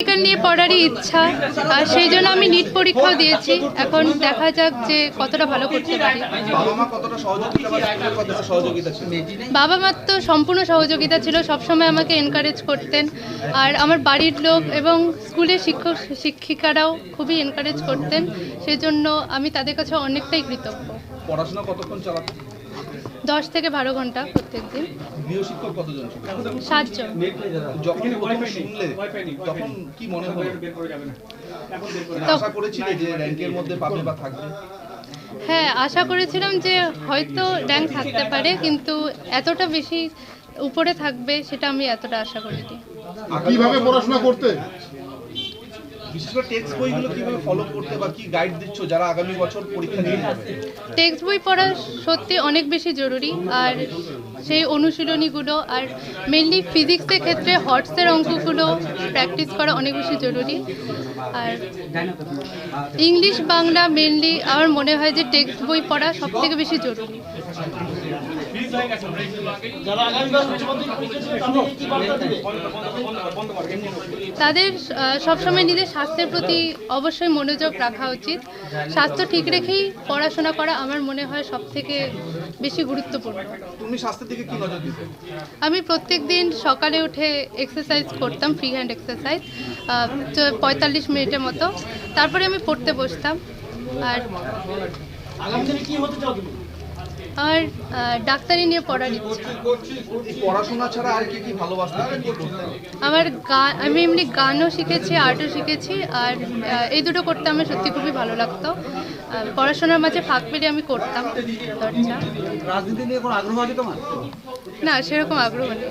Political নিয়ে পড়ারই ইচ্ছা আর সেই জন্য আমি নিট পরীক্ষাও দিয়েছি। এখন দেখা যাক যে কতটা ভালো করতে পারি। বাবা মার তো সম্পূর্ণ সহযোগিতা ছিল সবসময় আমাকে এনকারেজ করতেন। আর আমার বাড়ির লোক এবং স্কুলের শিক্ষক শিক্ষিকারাও খুবই এনকারেজ করতেন। সেজন্য আমি তাদের কাছে অনেকটাই কৃতজ্ঞ। পড়াশোনা কতক্ষণ চালাতে দশ থেকে বারো ঘণ্টা প্রত্যেক দিন। গৃহ শিক্ষক কতজন সাতজন। যখন শুনলে তখন কি মনে হলো? আশা করেছিলে যে র্যাঙ্কের মধ্যে পাবে বা থাকবে? হ্যাঁ আশা করেছিলাম যে হয়তো র্যাঙ্ক থাকতে পারে কিন্তু এতটা বেশি উপরে থাকবে সেটা আমি এতটা আশা করিনি। কীভাবে পড়াশোনা করতে? টেক্সট বই পড়া সত্যি অনেক বেশি জরুরি, আর সেই অনুশীলনীগুলো আর মেনলি ফিজিক্সের ক্ষেত্রে হটসের অঙ্কগুলো প্র্যাকটিস করা অনেক বেশি জরুরি। আর ইংলিশ বাংলা মেনলি আমার মনে হয় যে টেক্সট বই পড়া সব থেকে বেশি জরুরি। তাদের সবসময় নিজের স্বাস্থ্যের প্রতি অবশ্যই মনোযোগ রাখা উচিত। স্বাস্থ্য ঠিক রেখেই পড়াশোনা করা আমার মনে হয় সব থেকে বেশি গুরুত্বপূর্ণ। তুমি স্বাস্থ্যের দিকে কি নজর দিতে? আমি প্রত্যেক দিন সকালে উঠে এক্সারসাইজ করতাম ফ্রি হ্যান্ড এক্সারসাইজ পঁয়তাল্লিশ মিনিটের মতো। তারপরে আমি পড়তে বসতাম। আর আর ডাক্তারি নিয়ে পড়ার ইচ্ছা। পড়াশোনা ছাড়া আর কি কি ভালোবাসতে আমার গান আমি এমনি গানও শিখেছি আর্টও শিখেছি আর এই দুটো করতে আমার সত্যি খুবই ভালো লাগতো। পড়াশোনার মাঝে ফাঁক পেলে আমি করতাম রাজনীতি নিয়ে কোনো আগ্রহ আছে তোমার? না সেরকম আগ্রহ নেই।